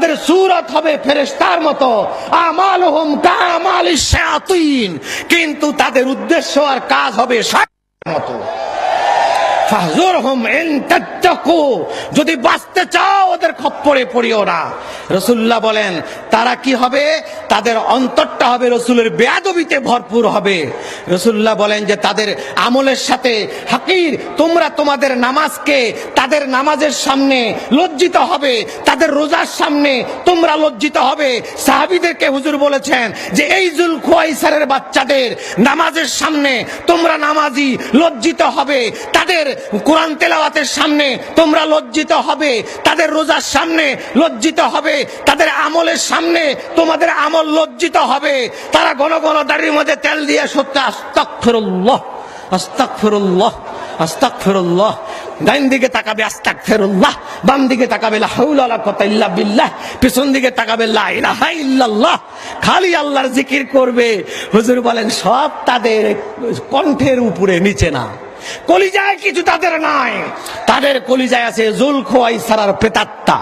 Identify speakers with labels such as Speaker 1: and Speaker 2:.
Speaker 1: তাদের সুরত হবে ফেরেস্তার মতো। আমাল হোম কামাল কিন্তু তাদের উদ্দেশ্য আর কাজ হবে মতো। যদি বাঁচতে চাও, ওদের খপ্পরে পড়িও না। রসুল্লাহ বলেন, তারা কি হবে? তাদের অন্তরটা হবে রসুলের বেয়াদবিতে ভরপুর হবে। রসুল্লাহ বলেন যে, তাদের আমলের সাথে হাকির, তোমরা তোমাদের নামাজকে তাদের নামাজের সামনে লজ্জিত হবে, তাদের রোজার সামনে তোমরা লজ্জিত হবে। সাহাবিদেরকে হুজুর বলেছেন যে, এই জুল খোয়াইসারের বাচ্চাদের নামাজের সামনে তোমরা নামাজি লজ্জিত হবে। তাদের কোরআন তেলাওয়াতের সামনে তোমরা লজ্জিত হবে, তাদের রোজার সামনে লজ্জিত হবে, তাদের আমলের সামনে তোমাদের আমল লজ্জিত হবে। তারা ঘন ঘন দাড়ির মধ্যে তেল দিয়ে সত্য আস্তাক ফেরুল্লাহ আস্তাক দিকে তাকাবে আস্তাক ফেরুল্লাহ বাম দিকে তাকাবে ইল্লা বিল্লাহ, পিছন দিকে তাকাবে ইল্লাল্লাহ। খালি আল্লাহর জিকির করবে। হুজুর বলেন, সব তাদের কণ্ঠের উপরে, নিচে না। কলিজায় কিছু তাদের নাই। তাদের কলিজায় আছে জুল খোয়াই সারার প্রেতাত্মা।